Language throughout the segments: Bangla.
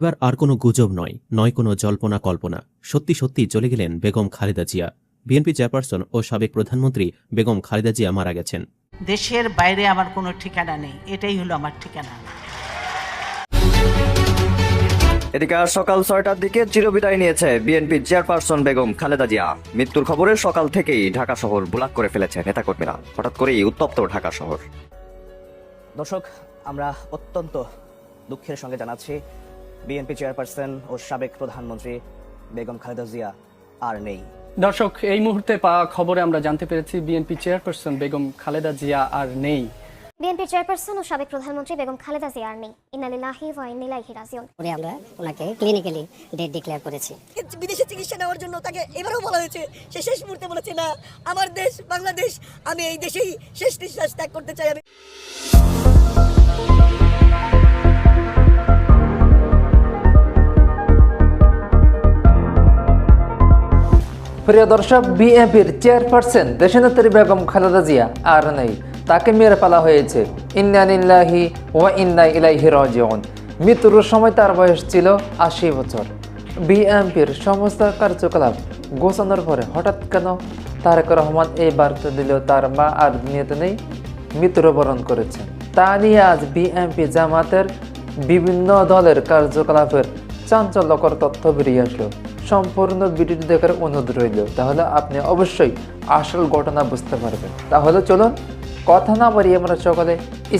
এবার আর কোনো গুজব নয় নয় কোনো জল্পনা কল্পনা। সত্যি সত্যি চলে গেলেন বেগম খালেদা জিয়া। বিএনপি চেয়ারপারসন ও সাবেক প্রধানমন্ত্রী বেগম খালেদা জিয়া মারা গেছেন। দেশের বাইরে আমার কোনো ঠিকানা নেই এটাই হলো আমার ঠিকানা। এদিকে আজ সকাল ছয়টার দিকে চিরবিদায় নিয়েছে বিএনপি চেয়ারপারসন বেগম খালেদা জিয়া। মৃত্যুর খবরে সকাল থেকেই ঢাকা শহর ব্লক করে ফেলেছে নেতাকর্মীরা। হঠাৎ করেই উত্তপ্ত ঢাকা শহর। দর্শক আমরা অত্যন্ত দুঃখের সঙ্গে জানাচ্ছি বিএনপি চেয়ারপারসন ও সাবেক প্রধানমন্ত্রী বেগম খালেদা জিয়া আর নেই। দর্শক এই মুহূর্তে পাওয়া খবরে আমরা জানতে পেরেছি বিএনপি চেয়ারপারসন বেগম খালেদা জিয়া আর নেই। বিএনপির চেয়ারপারসন ও সাবেক প্রধানমন্ত্রী বেগম খালেদা জিয়া আর নেই। ইন্নালিল্লাহি ওয়া ইন্না ইলাইহি রাজিউন। করে আমরা ওনাকে ক্লিনিক্যালি ডেট ডিক্লেয়ার করেছি। বিদেশে চিকিৎসা নেওয়ার জন্য তাকে এবারেও বলা হয়েছে। সে শেষ মুহূর্তে বলেছে না আমার দেশ বাংলাদেশ আমি এই দেশেই শেষ নিঃশ্বাস ত্যাগ করতে চাই আমি প্রিয় দর্শক, বিএনপির চেয়ারপারসন দেশনেত্রী বেগম খালেদা জিয়া আর নেই। তাকে মেরে ফেলা হয়েছে। ইন্নানিল্লাহি ও ইন্না ইলাইহি রাজিউন। মৃত্যুর সময় তার বয়স ছিল আশি বছর। বিএনপির সমস্ত কার্যকলাপ গোছানোর পরে হঠাৎ কেন তারেক রহমান এই বার্তা দিল তার মা আর দুনিয়াতে নেই? মৃত্যুবরণ করেছেন তা নিয়ে আজ বিএনপি জামাতের বিভিন্ন দলের কার্যকলাপের চাঞ্চল্যকর তথ্য বেরিয়ে আসলো। সম্পূর্ণ ভিডিওটি দেখার অনুরোধ রইল। তাহলে আপনি অবশ্যই আসল ঘটনা বুঝতে পারবেন। তাহলে চলুন কথা না বাড়িয়ে আমরা সকালে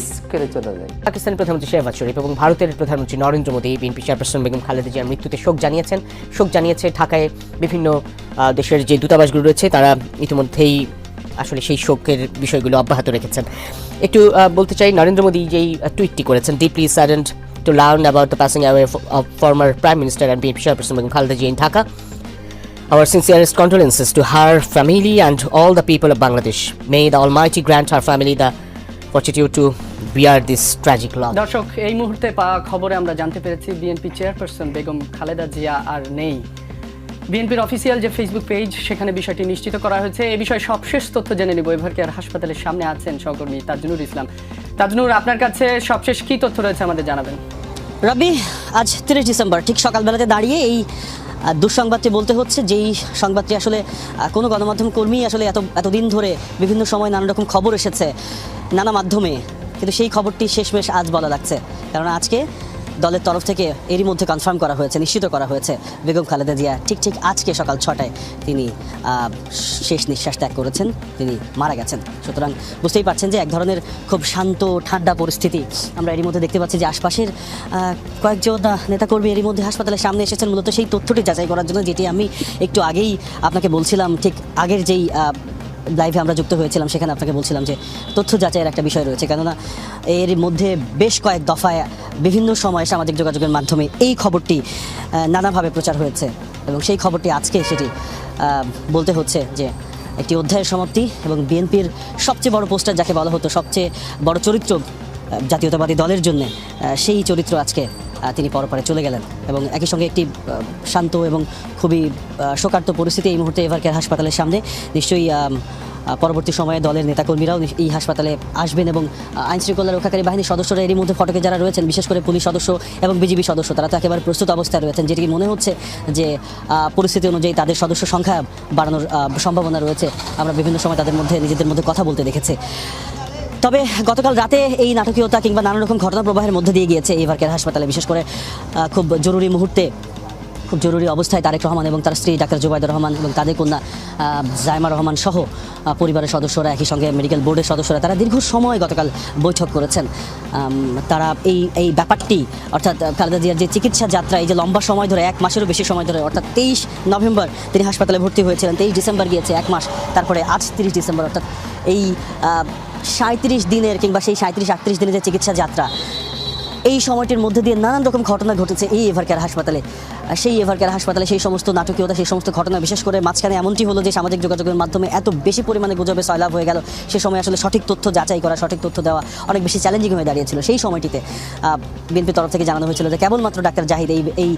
স্কেলে চলে যাই। পাকিস্তানের প্রধানমন্ত্রী শেহবাজ শরীফ এবং ভারতের প্রধানমন্ত্রী নরেন্দ্র মোদী, বিএনপি চেয়ারপারসন বেগম খালেদা জিয়ার মৃত্যুতে শোক জানিয়েছেন। শোক জানিয়েছে ঢাকায় বিভিন্ন দেশের যে দূতাবাসগুলো রয়েছে, তারা ইতিমধ্যেই আসলে সেই শোকের বিষয়গুলো অব্যাহত রেখেছেন। একটু বলতে চাই, নরেন্দ্র মোদী যেই টুইটটি করেছেন deeply saddened about the passing away of former prime minister and BNP chairperson Begum Khaleda Zia in Dhaka Our sincerest condolences to her family and all the people of Bangladesh. May the Almighty grant her family the fortitude to bear this tragic loss. দর্শক, এই মুহূর্তে পাওয়া খবরে আমরা জানতে পেরেছি বিএনপি চেয়ারপারসন বেগম খালেদা জিয়া আর নেই। বিএনপির অফিসিয়াল যে ফেসবুক পেজ সেখানে বিষয়টি নিশ্চিত করা হয়েছে। এই বিষয়ে সবশেষ তথ্য জেনে নেব। এভার কেয়ার হাসপাতালের সামনে আছেন সহকর্মী তাজনুর ইসলাম। তাজনুর, আপনার কাছে সবশেষ কি তথ্য রয়েছে আমাদের জানাবেন? রবি, আজ তিরিশ ডিসেম্বর। ঠিক সকালবেলাতে দাঁড়িয়ে এই দুঃসংবাদটি বলতে হচ্ছে, যেই সংবাদটি আসলে কোনো গণমাধ্যম কর্মী আসলে এত, এতদিন ধরে বিভিন্ন সময় নানা রকম খবর এসেছে নানা মাধ্যমে। কিন্তু সেই খবরটি শেষমেশ আজ বলা লাগছে। কারণ আজকে দলের তরফ থেকে এরই মধ্যে কনফার্ম করা হয়েছে, নিশ্চিত করা হয়েছে বেগম খালেদা জিয়া। ঠিক ঠিক আজকে সকাল ছটায় তিনি শেষ নিঃশ্বাস ত্যাগ করেছেন, তিনি মারা গেছেন। সুতরাং বুঝতেই পারছেন যে এক ধরনের খুব শান্ত, ঠান্ডা পরিস্থিতি আমরা এরই মধ্যে দেখতে পাচ্ছি যে আশপাশের কয়েকজন নেতাকর্মী এরই মধ্যে হাসপাতালের সামনে এসেছেন। মূলত সেই তথ্যটি যাচাই করার জন্য যেটি আমি একটু আগেই আপনাকে বলছিলাম, ঠিক আগের যেই লাইভে আমরা যুক্ত হয়েছিলাম, সেখানে আপনাকে বলছিলাম যে তথ্য যাচাইয়ের একটা বিষয় রয়েছে। কেননা এর মধ্যে বেশ কয়েক দফায় বিভিন্ন সময়ে সামাজিক যোগাযোগের মাধ্যমে এই খবরটি নানাভাবে প্রচার হয়েছে এবং সেই খবরটি আজকে সেটি বলতে হচ্ছে যে একটি অধ্যায়ের সমাপ্তি এবং বিএনপির সবচেয়ে বড় পোস্টার যাকে বলা হতো সবচেয়ে বড় চরিত্র জাতীয়তাবাদী দলের জন্য সেই চরিত্র আজকে তিনি পরপরে চলে গেলেন এবং একই সঙ্গে একটি শান্ত এবং খুবই শোকার্ত পরিস্থিতি এই মুহূর্তে এভারকের হাসপাতালের সামনে। নিশ্চয়ই পরবর্তী সময়ে দলের নেতাকর্মীরাও এই হাসপাতালে আসবেন এবং আইন শৃঙ্খলা রক্ষাকারী বাহিনীর সদস্যরা এরই মধ্যে ফটকে যারা রয়েছেন, বিশেষ করে পুলিশ সদস্য এবং বিজিবি সদস্য, তারা তো একেবারে প্রস্তুত অবস্থায় রয়েছেন, যেটি মনে হচ্ছে যে পরিস্থিতি অনুযায়ী তাদের সদস্য সংখ্যা বাড়ানোর সম্ভাবনা রয়েছে। আমরা বিভিন্ন সময় তাদের মধ্যে, নিজেদের মধ্যে কথা বলতে দেখেছি। তবে গতকাল রাতে এই নাটকীয়তা কিংবা নানা রকম ঘটনা প্রবাহের মধ্যে দিয়ে গিয়েছে এই হাসপাতালে, বিশেষ করে খুব জরুরি মুহূর্তে। খুব জরুরি অবস্থায় তারেক রহমান এবং তার স্ত্রী ডাক্তার জুবাইদুর রহমান এবং তাদের কন্যা জায়মা রহমান সহ পরিবারের সদস্যরা একই সঙ্গে মেডিকেল বোর্ডের সদস্যরা তারা দীর্ঘ সময় গতকাল বৈঠক করেছেন। তারা এই এই ব্যাপারটি, অর্থাৎ খালেদা জিয়ার যে চিকিৎসা যাত্রা, এই যে লম্বা সময় ধরে, এক মাসেরও বেশি সময় ধরে, অর্থাৎ তেইশ নভেম্বর তিনি হাসপাতালে ভর্তি হয়েছিলেন, তেইশ ডিসেম্বর গিয়েছে এক মাস, তারপরে আজ তিরিশ ডিসেম্বর, অর্থাৎ এই সাঁত্রিশ দিনের কিংবা সেই সাঁত্রিশ আটত্রিশ দিনের যে চিকিৎসা যাত্রা এই সময়টির মধ্যে দিয়ে নানান রকম ঘটনা ঘটেছে এই এভারকেয়ার হাসপাতালে। সেই এভারকেয়ার হাসপাতালে সেই সমস্ত নাটকীয়তা, সেই সমস্ত ঘটনা, বিশেষ করে মাঝখানে এমনটি হলো যে সামাজিক যোগাযোগের মাধ্যমে এত বেশি পরিমাণে গুজবে সয়লাভ হয়ে গেল, সে সময় আসলে সঠিক তথ্য যাচাই করা, সঠিক তথ্য দেওয়া অনেক বেশি চ্যালেঞ্জিং হয়ে দাঁড়িয়েছিল। সেই সময়টিতে বিএনপির তরফ থেকে জানানো হয়েছিল যে কেবলমাত্র ডাক্তার জাহিদ এই এই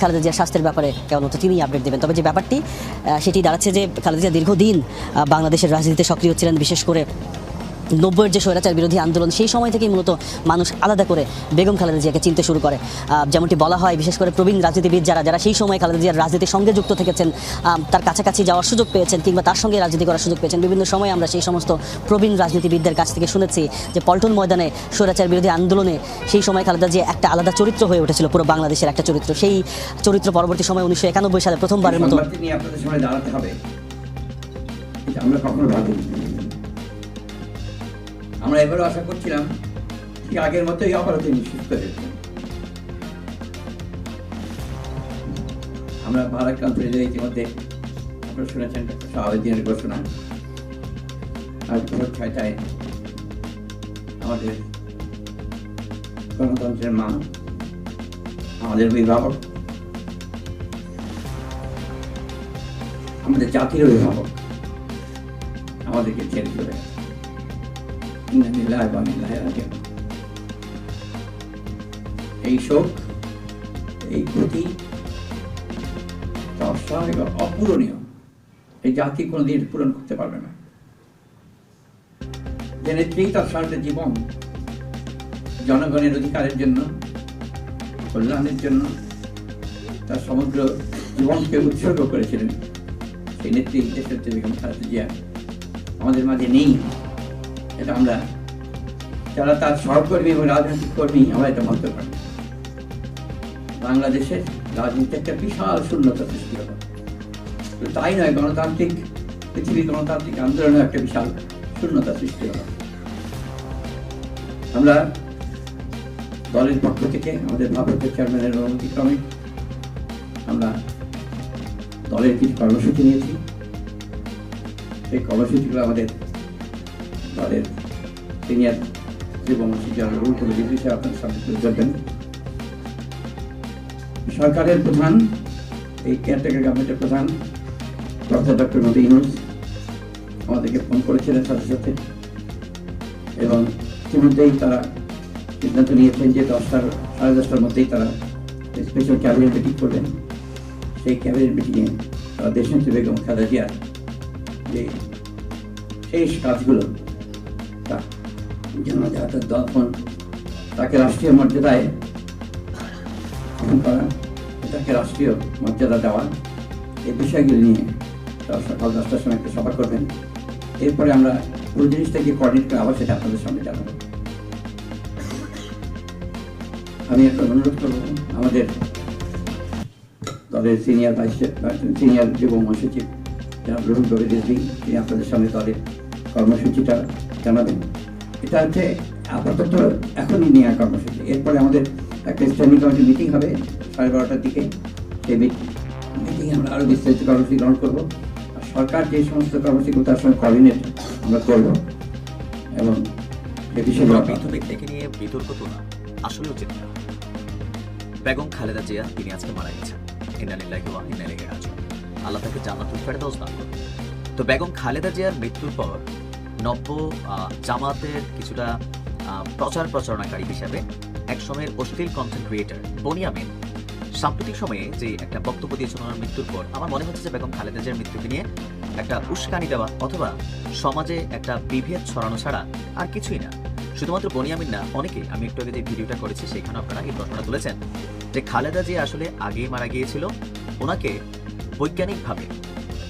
খালেদা জিয়ার স্বাস্থ্যের ব্যাপারে কেবলমাত্র তিনিই আপডেট দেবেন। তবে যে ব্যাপারটি সেটি দাঁড়াচ্ছে যে খালেদা জিয়া দীর্ঘদিন বাংলাদেশের রাজনীতিতে সক্রিয় ছিলেন, বিশেষ করে নব্বইয়ের যে স্বৈরাচার বিরোধী আন্দোলন, সেই সময় থেকেই মূলত মানুষ আলাদা করে বেগম খালেদা জিয়াকে চিনতে শুরু করে। যেমনটি বলা হয়, বিশেষ করে প্রবীণ রাজনীতিবিদ যারা যারা সেই সময় খালেদা জিয়ার রাজনীতির সঙ্গে যুক্ত থেকেছেন তার কাছাকাছি যাওয়ার সুযোগ পেয়েছেন কিংবা তার সঙ্গে রাজনীতি করার সুযোগ পেয়েছেন। বিভিন্ন সময় আমরা সেই সমস্ত প্রবীণ রাজনীতিবিদদের কাছ থেকে শুনেছি যে পল্টন ময়দানে স্বৈরাচার বিরোধী আন্দোলনে সেই সময় খালেদা জিয়া একটা আলাদা চরিত্র হয়ে উঠেছিল, পুরো বাংলাদেশের একটা চরিত্র। সেই চরিত্র পরবর্তী সময় উনিশশো একানব্বই সালে প্রথমবারের মতো আমরা কখনো ভাবিনি। আমরা এবারও আশা করছিলাম ঠিক আগের মতোই আবারও তিনি সুস্থ হয়েছেন আমরা ভারাক্রান্ত যাই ইতিমধ্যে আপনারা শুনেছেন স্বাভাবিক দিনের ঘোষণা। আজ ভোর ছয়টায় আমাদের গণতন্ত্রের মা, আমাদের অভিভাবক, আমাদের জাতির অভিভাবক, আমাদেরকে ছেড়ে চলে গেছে। রাজিউন। এই শোক, এই ক্ষতি অস্বাভাবিক অপূরণীয়। এই জাতি কোনোদিন পূরণ করতে পারবে না। যে নেত্রী তার জীবন, জনগণের অধিকারের জন্য, কল্যাণের জন্য, তার সমগ্র জীবনকে উৎসর্গ করেছিলেন, সেই নেত্রী দেশের আমাদের মাঝে নেই। এটা আমরা যারা তার সহকর্মী এবং রাজনৈতিক কর্মী, আমরা এটা বলতে পারি। বাংলাদেশের রাজনীতি একটা বিশাল শূন্যতা সৃষ্টি হলো। তাই নয়, গণতান্ত্রিক পৃথিবীর গণতান্ত্রিক আন্দোলনে একটা বিশাল শূন্যতা সৃষ্টি হলো। আমরা দলের পক্ষ থেকে, আমাদের ভারপ্রাপ্ত চেয়ারম্যানের অনুমতিক্রমে আমরা দলের কিছু কর্মসূচি নিয়েছি। সেই কর্মসূচিগুলো আমাদের দলের সিনিয়র যুবমন্ত্রী যারা রুল করে দিতে আপনার সামনে তুলে ধরবেন। সরকারের প্রধান, এই কেয়ারটেকার গভর্নমেন্টের প্রধান প্রফেসর ডক্টর মোদী ইউনুস আমাদেরকে ফোন করেছিলেন সাথে সাথে। এবং ইতিমধ্যেই তারা সিদ্ধান্ত নিয়েছেন যে দশটার, সাড়ে দশটার মধ্যেই তারা স্পেশাল ক্যাবিনেট মিটিং করবেন। সেই ক্যাবিনেট মিটিংয়ে তারা দেশনেত্রী বেগম খালেদা যে শেষ কাজগুলো তা যেন যাতে তখন তাকে রাষ্ট্রীয় মর্যাদায় করা তাকে রাষ্ট্রীয় মর্যাদা দেওয়া। এই বিষয়গুলি নিয়ে তারা সকাল দশটার সময় একটা সভা করবেন। এরপরে আমরা পুরো জিনিসটাকে কোঅর্ডিনেট করে আবার সেটা আপনাদের সামনে জানাব। আমি একটা অনুরোধ করব আমাদের দলের সিনিয়র ভাইস সিনিয়র যুব মহাসচিব, যারা গ্রহণ করে দিয়েছেন, তিনি আপনাদের সামনে দলের কর্মসূচিটা জানাবেন। এটা হচ্ছে আপাতত এখনই নেওয়া কর্মসূচি। এরপরে আমাদের একটা স্ট্যান্ডিং কমিটি মিটিং হবে সাড়ে বারোটার দিকে। সেই মিটিংয়ে আমরা আরও বিস্তারিত কর্মসূচি গ্রহণ করব। আর সরকার যে সমস্ত কর্মসূচিগুলো তার সঙ্গে কোঅর্ডিনেট আমরা করব। এবং সে বিষয়গুলো মৃত ব্যক্তিকে নিয়ে বিতর্ক তোলা আসলে উচিত না বেগম খালেদা জিয়া তিনি আজকে মারা গেছেন। ইন্নালিল্লাহি ওয়া ইন্না ইলাইহি রাজিউন। আল্লাহ তাকে জান্নাতুল ফেরদাউস দান করুন। তো বেগম খালেদা জিয়ার মৃত্যুর পর নব্য জামাতের কিছুটা প্রচার প্রচারণাকারী হিসাবে এক সময়ের অশ্লীল কন্টেন্ট ক্রিয়েটর বনিয়ামিন সাম্প্রতিক সময়ে যে একটা বক্তব্য দিয়েছেন ওনার মৃত্যুর পর, আমার মনে হচ্ছে যে বেগম খালেদা মৃত্যুকে নিয়ে একটা উস্কানি দেওয়া অথবা সমাজে একটা বিভেদ ছড়ানো ছাড়া আর কিছুই না। শুধুমাত্র বনিয়ামিন না, অনেকেই, আমি একটু আগে যে ভিডিওটা করেছি সেখানে আপনারা এই প্রশ্নটা তুলেছেন যে খালেদা জিয়া আসলে আগেই মারা গিয়েছিল। ওনাকে বৈজ্ঞানিকভাবে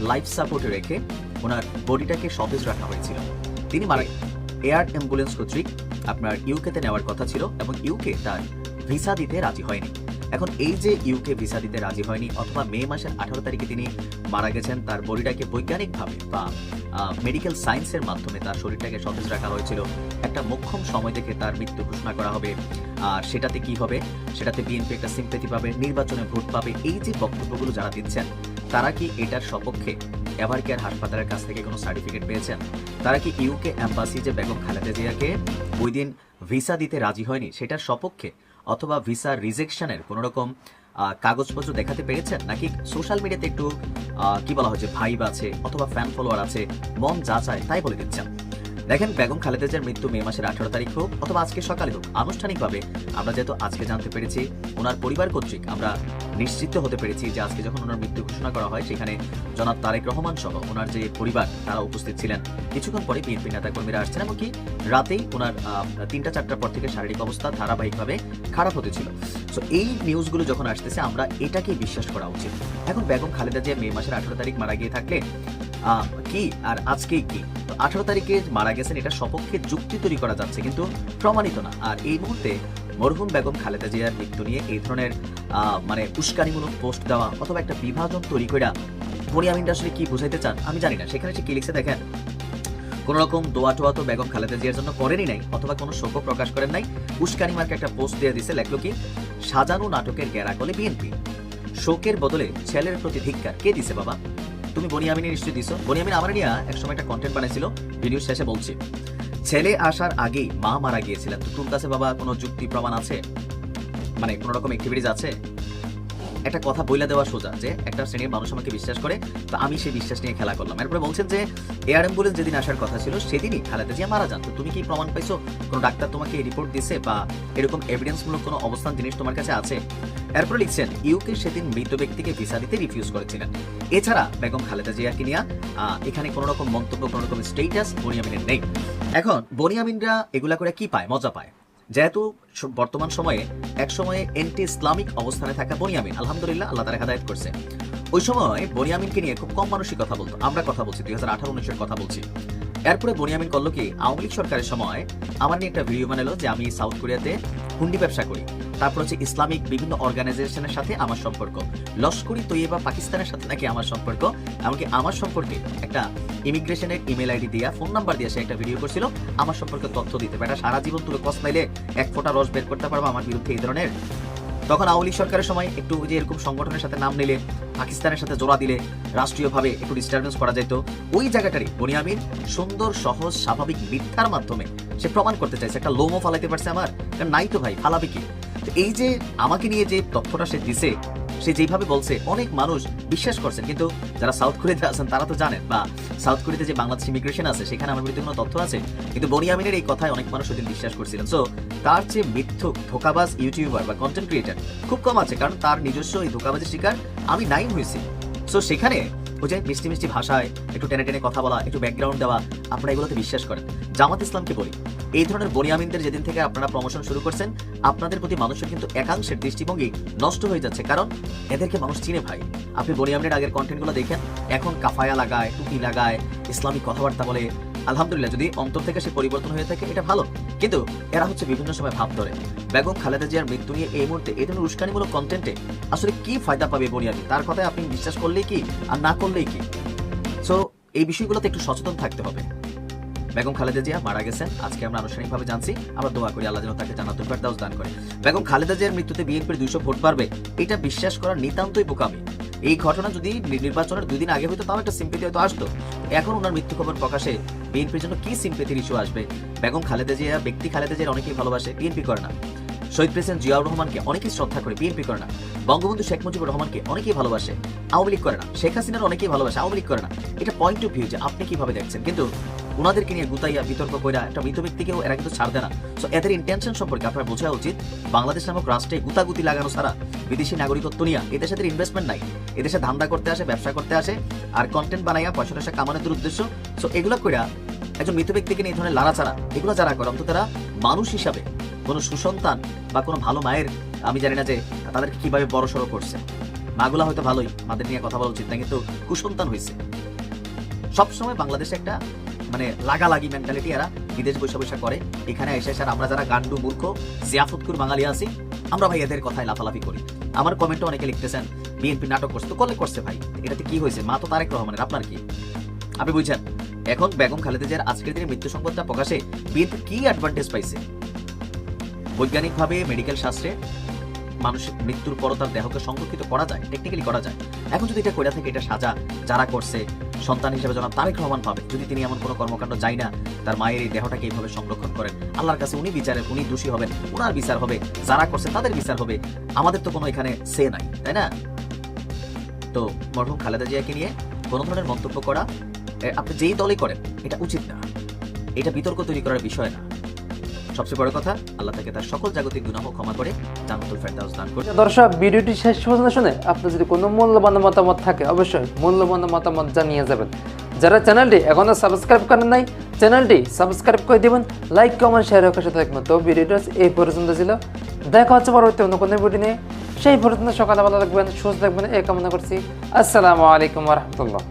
লাইফ সাপোর্টে রেখে ওনার বডিটাকে সতেজ রাখা হয়েছিল। তিনি মারা এয়ার অ্যাম্বুলেন্স কর্তৃক আপনার ইউকেতে নেওয়ার কথা ছিল এবং ইউকে তার ভিসা দিতে রাজি হয়নি। এখন এই যে ইউকে ভিসা দিতে রাজি হয়নি, অথবা মে মাসের আঠারো তারিখে তিনি মারা গেছেন, তার বডিটাকে বৈজ্ঞানিকভাবে বা মেডিকেল সায়েন্সের মাধ্যমে তার শরীরটাকে সতেজ রাখা হয়েছিল। একটা মোক্ষম সময় থেকে তার মৃত্যু ঘোষণা করা হবে। আর সেটাতে কি হবে? সেটাতে বিএনপি একটা সিম্পেথি পাবে, নির্বাচনে ভোট পাবে। এই যে বক্তব্যগুলো যারা দিচ্ছেন, তারা কি এটার সপক্ষে এভার কেয়ার হাসপাতালের কাছ থেকে কোনো সার্টিফিকেট পেয়েছেন? তারা কি ইউকে অ্যাম্বাসি যে বেগম খালেদা জিয়াকে ওই দিন ভিসা দিতে রাজি হয়নি, সেটার সপক্ষে? অথবা ভিসার রিজেকশনের কোনো রকম কাগজপত্র দেখাতে পেরেছেন? নাকি সোশ্যাল মিডিয়াতে একটু কি বলা হচ্ছে, ভাইব আছে, অথবা ফ্যান ফলোয়ার আছে, মন যা চায় তাই বলে দিচ্ছেন। দেখেন, বেগম খালেদা জিয়ার মৃত্যু মে মাসের আঠারো তারিখ হোক অথবা আজকে সকালে হোক, আনুষ্ঠানিকভাবে আমরা যেহেতু আজকে জানতে পেরেছি, ওনার পরিবার কর্তৃক আমরা নিশ্চিত হতে পেরেছি যে আজকে যখন ওনার মৃত্যু ঘোষণা করা হয়, সেখানে জনাব তারেক রহমান সহ ওনার যে পরিবার, তারা উপস্থিত ছিলেন। কিছুক্ষণ পরে বিএনপি নেতাকর্মীরা আসছেন এমনকি রাতেই ওনার তিনটা, চারটার পর থেকে শারীরিক অবস্থা ধারাবাহিকভাবে খারাপ হতে ছিল। তো এই নিউজগুলো যখন আসতেছে, আমরা এটাকেই বিশ্বাস করা উচিত। এখন বেগম খালেদা জিয়া মে মাসের আঠারো তারিখ মারা গিয়ে থাকলে কি আর আজকে কি? আঠারো তারিখে মারা গেছেন, এটা সপক্ষে যুক্তি তৈরি করা যাচ্ছে, কিন্তু প্রমাণিত না। আর এই মুহূর্তে মরহুম বেগম খালেদা জিয়ার মৃত্যু নিয়ে এই ধরনের মানে উস্কানিমূলক পোস্ট দেওয়া অথবা একটা বিভাজন তৈরি করে বনিয়ামিনটা আসলে কি বুঝাইতে চান, আমি জানি না। সেখানে সে কি লিখছে দেখেন কোন রকম দোয়া টোয়া তো বেগম খালেদা জিয়ার জন্য করেনই নাই, অথবা কোনো শোকও প্রকাশ করেন নাই। উস্কানি মার্কে একটা পোস্ট দিয়ে দিছে, লেখলো কি, সাজানো নাটকের গেরা কলে বিএনপি। শোকের বদলে ছেলের প্রতি ধিক্কার, কে দিছে বাবা? তুমি বনিয়ামিনে নিশ্চয়ই দিছো। বনিয়ামিন আমার নিয়ে একসময় একটা কন্টেন্ট বানাইছিল ভিডিও শেষে বলছি, ছেলে আসার আগেই মা মারা গিয়েছিলেন, তো তোর কাছে বাবা কোনো যুক্তি প্রমাণ আছে? মানে কোনো রকম অ্যাক্টিভিটিস আছে? একটা কথা বইলা দেওয়া সোজা, যে একটা শ্রেণির মানুষ আমাকে বিশ্বাস করে, তো আমি সেই বিশ্বাস নিয়ে খেলা করলাম। এরপরে বলছেন যে এয়ার অ্যাম্বুলেন্স যেদিন আসার কথা ছিল, সেদিনই খালেদা জিয়া মারা যান। তো তুমি কি প্রমাণ পাইছো? কোনো ডাক্তার তোমাকে রিপোর্ট দিছে? বা এরকম এভিডেন্সমূলক কোনো অবস্থান জিনিস তোমার কাছে আছে? এরপরে লিখছেন, ইউকে সেদিন মৃত ব্যক্তিকে ভিসা দিতে রিফিউজ করেছিলেন। এছাড়া বেগম খালেদা জিয়াকে নিয়ে এখানে কোনো রকম মন্তব্য, কোনো রকম স্টেটাস বনিয়ামিনের নেই। এখন, বনিয়ামিনরা এগুলা করে কি পায়? মজা পায়। যেহেতু বর্তমান সময়ে এক সময়ে এন্টি ইসলামিক অবস্থানে থাকা বনিয়ামিন, আলহামদুলিল্লাহ আল্লাহ তারা হেদায়ত করছে। ওই সময় বনিয়ামিনকে নিয়ে খুব কম মানুষই কথা বলতো। আমরা কথা বলছি, দুই হাজার আঠারো উনিশের কথা বলছি। এরপরে বনিয়ামিন করল কি, আওয়ামী লীগ সরকারের সময় আমার নিয়ে একটা ভিডিও বানালো যে আমি সাউথ কোরিয়াতে হুন্ডি ব্যবসা করি। তারপর হচ্ছে ইসলামিক বিভিন্ন অর্গানাইজেশনের সাথে আমার সম্পর্ক। লস্করি, তৈয়বা, পাকিস্তানের সাথে নাকি আমার সম্পর্ক। এমনকি আমার সম্পর্কে একটা ইমিগ্রেশনের ইমেল আইডি দিয়া, ফোন নাম্বার দিয়ে সে একটা ভিডিও করছিল। আমার সম্পর্কে তথ্য দিতে পারে সারা জীবন তুলে কস নাইলে এক ফোঁটা রস বের করতে পারব আমার বিরুদ্ধে এই ধরনের। তখন আওয়ামী সরকারের সময় একটু যে এরকম সংগঠনের সাথে নাম নিলে, পাকিস্তানের সাথে জোড়া দিলে, রাষ্ট্রীয়ভাবে একটু ডিস্টারবেন্স করা যেত। ওই জায়গাটারই বনিয়ামিন সুন্দর, সহজ, স্বাভাবিক মিথ্যার মাধ্যমে সে প্রমাণ করতে চাইছে। একটা লোমও ফালাইতে পারছে আমার। নাই তো ভাই, ফালাবে কি? এই যে আমাকে নিয়ে যে তথ্যটা সে দিছে, সে যেভাবে বলছে, অনেক মানুষ বিশ্বাস করছেন। কিন্তু যারা সাউথ কোরিয়াতে আছেন, তারা তো জানেন, বা সাউথ কোরিয়াতে যে বাংলাদেশ ইমিগ্রেশন আছে, সেখানে আমার বিরুদ্ধে কোনো তথ্য আছে? কিন্তু বনিয়ামিনের এই কথায় অনেক মানুষ ওদিন বিশ্বাস করছিলেন। সো তার যে মিথ্যুক ধোকাবাজ ইউটিউবার বা কন্টেন্ট ক্রিয়েটার খুব কম আছে, কারণ তার নিজস্ব এই ধোকাবাজের শিকার আমি নাইম হয়েছি। সো সেখানে ওই যে মিষ্টি মিষ্টি ভাষায় একটু টেনে টেনে কথা বলা, একটু ব্যাকগ্রাউন্ড দেওয়া, আপনারা এগুলোতে বিশ্বাস করেন। জামাত ইসলামকে বলি এই ধরনের বনিয়ামিনদের যেদিন থেকে আপনারা প্রমোশন শুরু করছেন, আপনাদের প্রতি মানুষের কিন্তু একাংশের দৃষ্টিভঙ্গি নষ্ট হয়ে যাচ্ছে। কারণ এদেরকে মানুষ চিনে ভাই। আপনি বনিয়ামিনের আগের কন্টেন্টগুলো দেখেন, এখন কাফায়া লাগায়, টুপি লাগায়, ইসলামিক কথাবার্তা বলে। আলহামদুলিল্লাহ, যদি অন্তর থেকে সে পরিবর্তন হয়ে থাকে, এটা ভালো। কিন্তু এরা হচ্ছে বিভিন্ন সময় ভাব ধরে। বেগম খালেদা জিয়ার মৃত্যু নিয়ে এই মুহূর্তে এই ধরনের উস্কানিমূলক কন্টেন্টে আসলে কি ফায়দা পাবে বনিয়ামি? তার কথায় আপনি বিশ্বাস করলেই কি, আর না করলেই কি? সো এই বিষয়গুলোতে একটু সচেতন থাকতে হবে। বেগম খালেদা জিয়া মারা গেছেন। আজকে আমরা আনুষ্ঠানিকভাবে জানছি। আমরা দোয়া করি আল্লাহ যেন তাকে জান্নাতুল ফেরদাউস দান করে। বেগম খালেদা জিয়ার মৃত্যুতে বিএনপির দুইশো ভোট পারবে এটা বিশ্বাস করার নিতান্তই বোকামি। এই ঘটনা যদি নির্বাচনের দুই দিন আগে হয়তো তাও একটা সিম্পেথি হয়তো আসতো। এখন ওনার মৃত্যু খবর প্রকাশে বিএনপির জন্য কি সিম্পেথির ইস্যু আসবে? বেগম খালেদা জিয়া, ব্যক্তি খালেদা জিয়ার অনেকেই ভালোবাসে, বিএনপি করে না। শহীদ প্রেসিডেন্ট জিয়াউর রহমানকে অনেকেই শ্রদ্ধা করে, বিএনপি করে না। বঙ্গবন্ধু শেখ মুজিবুর রহমানকে অনেকেই ভালোবাসে, আওয়ামী লীগ করে না। শেখ হাসিনার অনেকেই ভালোবাসে, আওয়ামী লীগ করে না। এটা পয়েন্ট অফ ভিউ যে আপনি কীভাবে দেখছেন? কিন্তু ওনাদেরকে নিয়ে গুতাইয়া, বিতর্ক কইরা একটা মৃত ব্যক্তিকেও এরা কিন্তু ছাড় দেয় না। সো এদের ইন্টেনশন সম্পর্কে আপনার বোঝা উচিত, বাংলাদেশ নামক রাষ্ট্রে গুতাগুতি লাগানো ছাড়া বিদেশি নাগরিকত্ব নিয়ে এদের সাথে ইনভেস্টমেন্ট নাই এদেশে ধান্দা করতে আসে, ব্যবসা করতে আসে, আর কন্টেন্ট বানাইয়া, পয়সা টয়সা কামানোর উদ্দেশ্য। সো এগুলো কইরা একজন মৃত ব্যক্তিকে নিয়ে এই ধরনের লাড়াচাড়া এগুলো যারা করে, অন্তত তারা মানুষ হিসাবে, কোনো সুসন্তান বা কোনো ভালো মায়ের, আমি জানি না যে তাদেরকে কীভাবে বড় সড়ো করছে। মাগুলা হয়তো ভালোই, মাদের নিয়ে কথা বলা উচিত না, কিন্তু কুসন্তান হয়েছে সবসময় বাংলাদেশে একটা মানে লাগালাগি মেন্টালিটি এরা বিদেশ বৈশা বৈশা করে। এখানে এসে এসে আমরা যারা গান্ডু, মূর্খ জিয়াফতকুর বাঙালি আছি, আমরা ভাই এদের কথায় লাফালাফি করি। আমার কমেন্টে অনেকে লিখতেছেন, বিএনপি নাটক করছে তো কলে করছে ভাই। এটাতে কি হয়েছে? মা তো তারেক রহমানের, আপনার কি? আপনি বুঝছেন? এখন বেগম খালেদা জিয়ার আজকের দিনে মৃত্যু সংবাদটা প্রকাশে বিএনপি কি অ্যাডভান্টেজ পাইছে? বৈজ্ঞানিকভাবে মেডিকেল শাস্ত্রে মানুষের মৃত্যুর পর তার দেহকে সংরক্ষিত করা যায় টেকনিক্যালি করা যায়। এখন যদি এটা কইরা থেকে, এটা সাজা যারা করছে সন্তান হিসেবে জনাব তারেক রহমান পাবে। যদি তিনি এমন কোনো কর্মকাণ্ড যাই না, তার মায়ের এই দেহটাকে এইভাবে সংরক্ষণ করেন। আল্লাহর কাছে উনি বিচারে উনি দোষী হবেন ওনার বিচার হবে, যারা করছে তাদের বিচার হবে। আমাদের তো কোনো এখানে সে নাই, তাই না? তো মরহুম খালেদা জিয়াকে নিয়ে কোনো ধরনের মন্তব্য করা আপনি যেই দলই করেন, এটা উচিত না। এটা বিতর্ক তৈরি করার বিষয় না। সবচেয়ে বড় কথা, আল্লাহ তাকে তার সকল জাগতিক গুনাহ ক্ষমা করে জান্নাতুল ফেরদাউস দান করে দর্শক, ভিডিওটি শেষ পর্যন্ত শুনে আপনার যদি কোনো মূল্যবান মতামত থাকে, অবশ্যই মূল্যবান মতামত জানিয়ে যাবেন। যারা চ্যানেলটি এখনও সাবস্ক্রাইব করেন নাই, চ্যানেলটি সাবস্ক্রাইব করে দিবেন, লাইক, কমেন্ট, শেয়ার রাখার সাথে থাকবেন। তো ভিডিওটা এই পর্যন্ত ছিল। দেখা হচ্ছে পরবর্তী অন্য কোনো ভিডিও নিয়ে। সেই পর্যন্ত সকালে ভালো থাকবেন, সুস্থ থাকবেন, এই কামনা করছি। আসসালামু আলাইকুম রহমতুল্লাহ।